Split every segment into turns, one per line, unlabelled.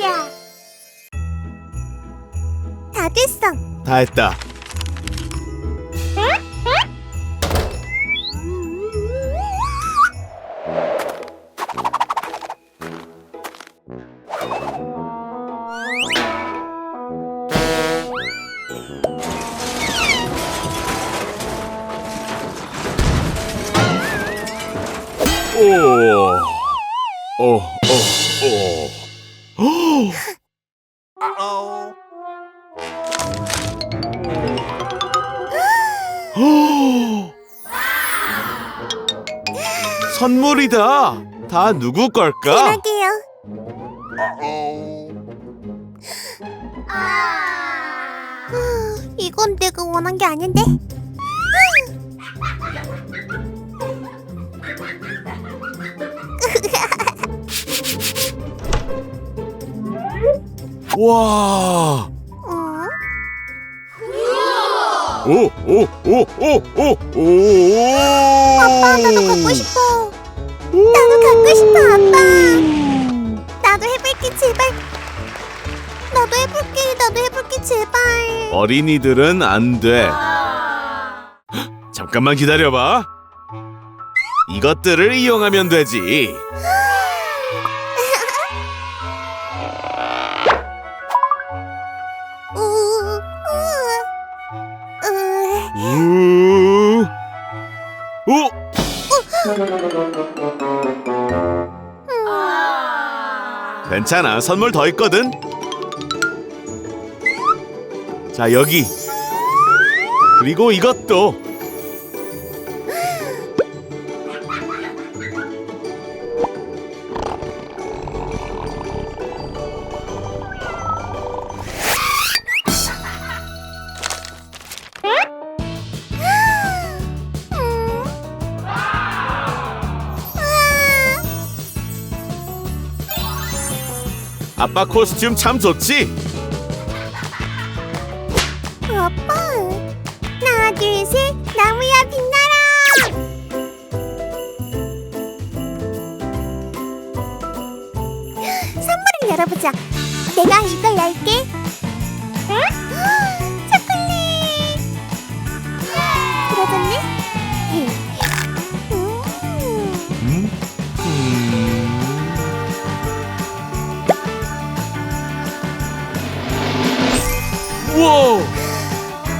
보자. 다 됐어.
다 했다. 오, 오, 오, 오. 선물이다. 다 누구 걸까?
그러게요. 아, 이건 내가 원한 게 아닌데.
와.
어?
오, 오, 오, 오, 오, 오.
아빠 나도 갖고 싶어. 나도 갖고 싶어 아빠. 나도 해볼게 제발. 나도 해볼게 나도 해볼게 제발.
어린이들은 안 돼. 잠깐만 기다려봐. 이것들을 이용하면 되지. 오. 괜찮아. 선물 더 있거든. 자, 여기. 그리고 이것도. 아빠 코스튬 참 좋지?
아빠 하나 둘셋. 나무야 빛나라. 선물을 열어보자. 내가 이걸 열게
우와!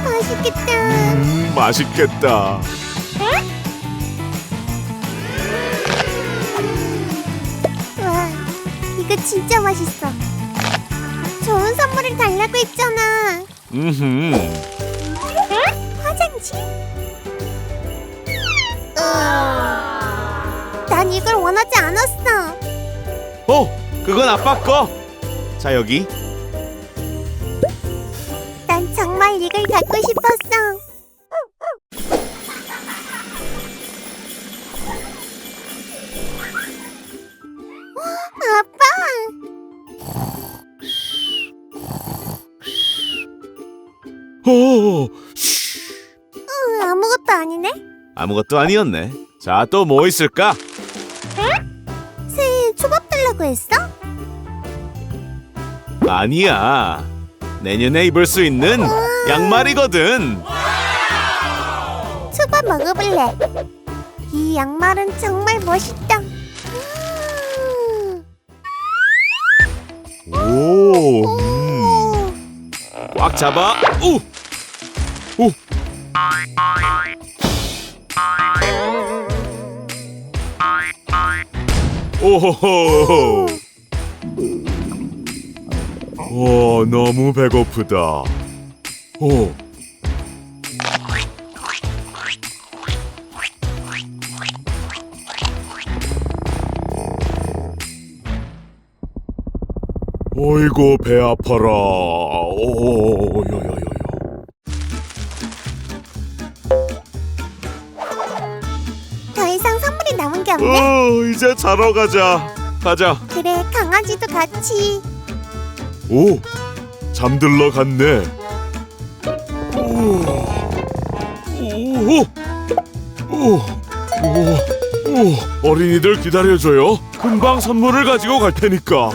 맛있겠다
음, 맛있겠다.
와 이거 진짜 맛있어 좋은 선물을 달라고 했잖아
음흠.
화장지? 난 이걸 원하지 않았어.
어, 그건 아빠 거. 자, 여기.
이걸 갖고 싶었어. 아빠,
오,
어, 아무것도 아니네.
아무것도 아니었네. 자, 또 뭐 있을까?
새해 초밥 달라고 했어?
아니야. 내년에 입을 수 있는 양말이거든.
초밥 먹어볼래. 이 양말은 정말 멋있다. 음.
오, 음.
오,
꽉 잡아. 오, 오. 오호호. 와, 너무 배고프다. 오. 어이구 배 아파라. 오, 요요요요.
더 이상 선물이 남은 게 없네.
어, 이제 자러 가자. 가자.
그래, 강아지도 같이.
오, 잠들러 갔네. 어린이들 기다려줘요. 금방 선물을 가지고 갈 테니까.